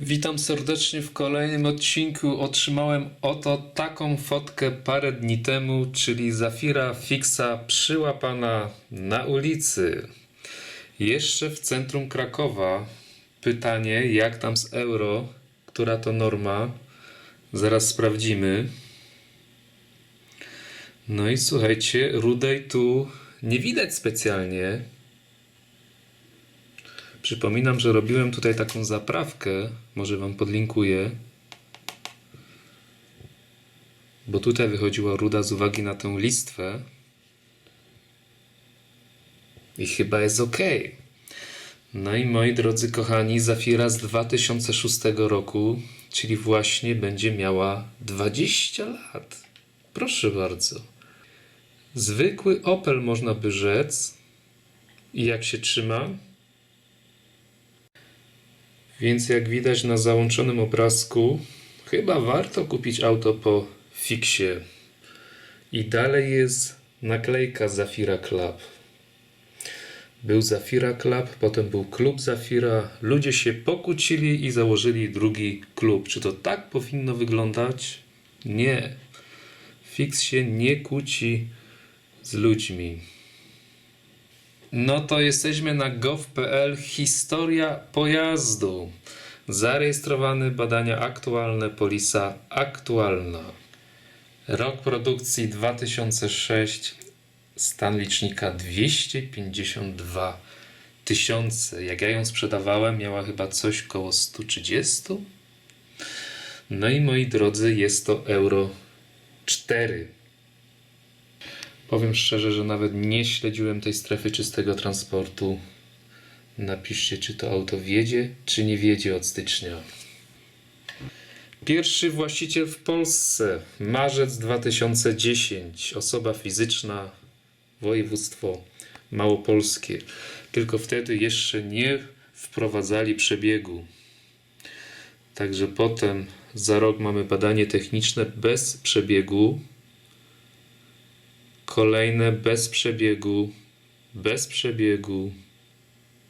Witam serdecznie w kolejnym odcinku. Otrzymałem oto taką fotkę parę dni temu, czyli Zafira Fixa przyłapana na ulicy. Jeszcze w centrum Krakowa. Pytanie, jak tam z euro? Która to norma? Zaraz sprawdzimy. No i słuchajcie, rudej tu nie widać specjalnie. Przypominam, że robiłem tutaj taką zaprawkę, może Wam podlinkuję, bo tutaj wychodziła ruda z uwagi na tę listwę i chyba jest ok. No i moi drodzy kochani, Zafira z 2006 roku, czyli właśnie będzie miała 20 lat. Proszę bardzo. Zwykły Opel można by rzec. I jak się trzyma? Więc jak widać na załączonym obrazku, chyba warto kupić auto po fiksie. I dalej jest naklejka Zafira Club. Był Zafira Club, potem był klub Zafira. Ludzie się pokłócili i założyli drugi klub. Czy to tak powinno wyglądać? Nie. Fix się nie kłóci z ludźmi. No to jesteśmy na gov.pl Historia pojazdu. Zarejestrowany badania aktualne, polisa aktualna. Rok produkcji 2006, stan licznika 252 tysiące. Jak ja ją sprzedawałem, miała chyba coś koło 130. No i moi drodzy, jest to euro 4. Powiem szczerze, że nawet nie śledziłem tej strefy czystego transportu. Napiszcie, czy to auto wiedzie, czy nie wiedzie od stycznia. Pierwszy właściciel w Polsce, marzec 2010, osoba fizyczna, województwo małopolskie. Tylko wtedy jeszcze nie wprowadzali przebiegu. Także potem za rok mamy badanie techniczne bez przebiegu, kolejne bez przebiegu, bez przebiegu,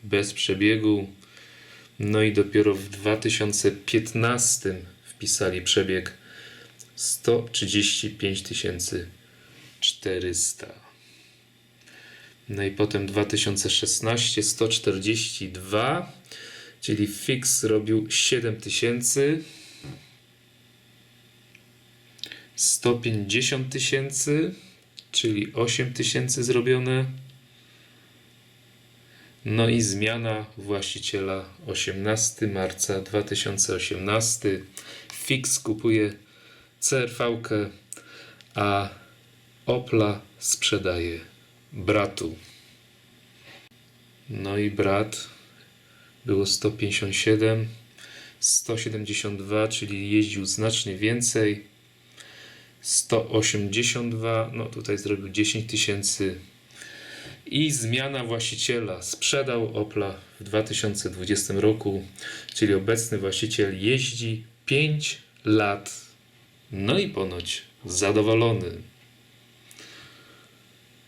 bez przebiegu. No i dopiero w 2015 wpisali przebieg 135 400. No i potem 2016 142, czyli fix robił 7000. 150 tysięcy czyli 8 tysięcy zrobione. No i zmiana właściciela 18 marca 2018. Fix kupuje CRV, a Opla sprzedaje bratu. No i brat było 157, 172, czyli jeździł znacznie więcej. 182, no tutaj zrobił 10 tysięcy i zmiana właściciela. Sprzedał Opla w 2020 roku, czyli obecny właściciel jeździ 5 lat. No i ponoć zadowolony.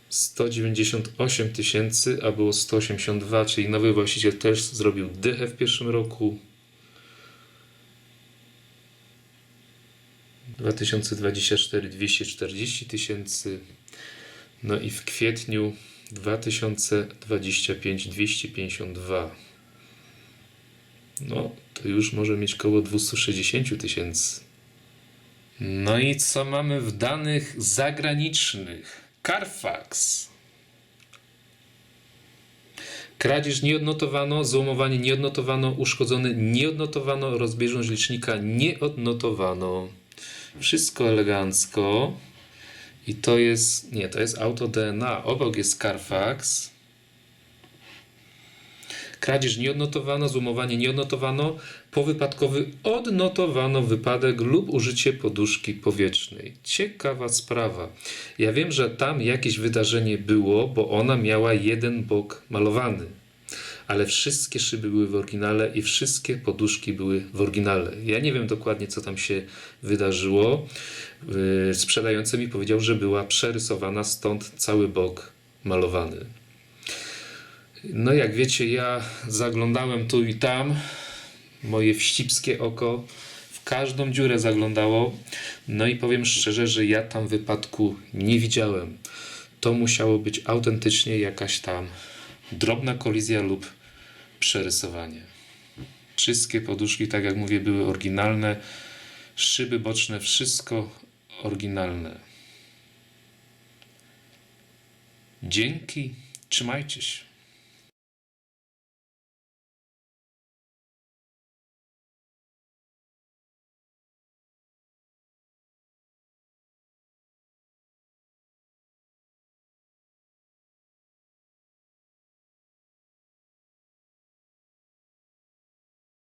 198 tysięcy, a było 182, czyli nowy właściciel też zrobił dychę w pierwszym roku. 2024 240 tysięcy. No i w kwietniu 2025 252. No, to już może mieć koło 260 tysięcy. No i co mamy w danych zagranicznych? Carfax. Kradzież nie odnotowano, złomowanie nie odnotowano, uszkodzony nie odnotowano, rozbieżność licznika nie odnotowano. Wszystko elegancko. I to jest, nie, to jest auto DNA. Obok jest Carfax. Kradzież nie odnotowano, złomowanie nie odnotowano, powypadkowy odnotowano wypadek lub użycie poduszki powietrznej. Ciekawa sprawa. Ja wiem, że tam jakieś wydarzenie było, bo ona miała jeden bok malowany. Ale wszystkie szyby były w oryginale i wszystkie poduszki były w oryginale. Ja nie wiem dokładnie, co tam się wydarzyło. Yy, Sprzedający mi powiedział, że była przerysowana, stąd cały bok malowany. No jak wiecie, ja zaglądałem tu i tam. moje wścibskie oko w każdą dziurę zaglądało. No i powiem szczerze, że ja tam wypadku nie widziałem. To musiało być autentycznie jakaś tam drobna kolizja lub przerysowanie. Wszystkie poduszki, tak jak mówię, były oryginalne. Szyby boczne, wszystko oryginalne. Dzięki, trzymajcie się.